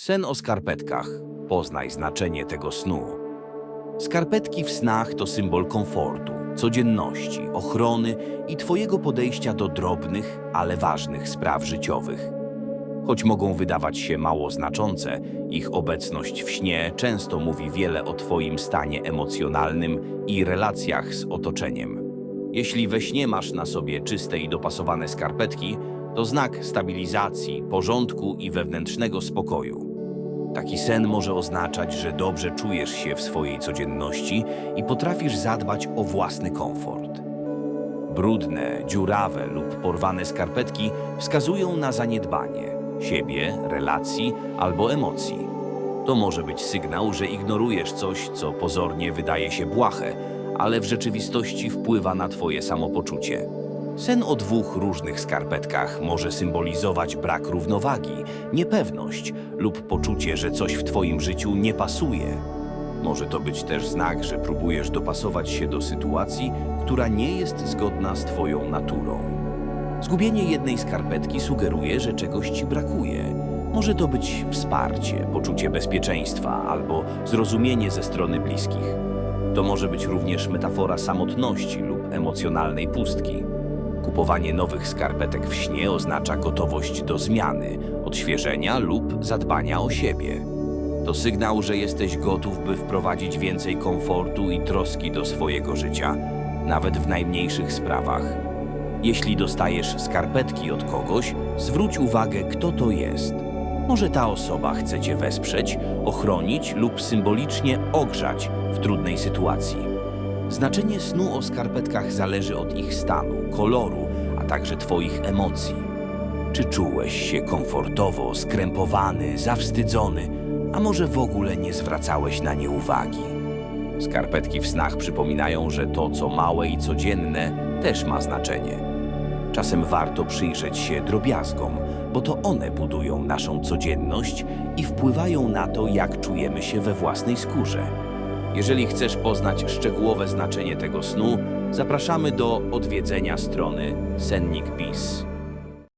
Sen o skarpetkach. Poznaj znaczenie tego snu. Skarpetki w snach to symbol komfortu, codzienności, ochrony i Twojego podejścia do drobnych, ale ważnych spraw życiowych. Choć mogą wydawać się mało znaczące, ich obecność w śnie często mówi wiele o Twoim stanie emocjonalnym i relacjach z otoczeniem. Jeśli we śnie masz na sobie czyste i dopasowane skarpetki, to znak stabilizacji, porządku i wewnętrznego spokoju. Taki sen może oznaczać, że dobrze czujesz się w swojej codzienności i potrafisz zadbać o własny komfort. Brudne, dziurawe lub porwane skarpetki wskazują na zaniedbanie siebie, relacji albo emocji. To może być sygnał, że ignorujesz coś, co pozornie wydaje się błahe, ale w rzeczywistości wpływa na Twoje samopoczucie. Sen o dwóch różnych skarpetkach może symbolizować brak równowagi, niepewność lub poczucie, że coś w Twoim życiu nie pasuje. Może to być też znak, że próbujesz dopasować się do sytuacji, która nie jest zgodna z Twoją naturą. Zgubienie jednej skarpetki sugeruje, że czegoś ci brakuje. Może to być wsparcie, poczucie bezpieczeństwa albo zrozumienie ze strony bliskich. To może być również metafora samotności lub emocjonalnej pustki. Kupowanie nowych skarpetek w śnie oznacza gotowość do zmiany, odświeżenia lub zadbania o siebie. To sygnał, że jesteś gotów, by wprowadzić więcej komfortu i troski do swojego życia, nawet w najmniejszych sprawach. Jeśli dostajesz skarpetki od kogoś, zwróć uwagę, kto to jest. Może ta osoba chce cię wesprzeć, ochronić lub symbolicznie ogrzać w trudnej sytuacji. Znaczenie snu o skarpetkach zależy od ich stanu, koloru, a także Twoich emocji. Czy czułeś się komfortowo, skrępowany, zawstydzony, a może w ogóle nie zwracałeś na nie uwagi? Skarpetki w snach przypominają, że to, co małe i codzienne, też ma znaczenie. Czasem warto przyjrzeć się drobiazgom, bo to one budują naszą codzienność i wpływają na to, jak czujemy się we własnej skórze. Jeżeli chcesz poznać szczegółowe znaczenie tego snu, zapraszamy do odwiedzenia strony Sennik Bis.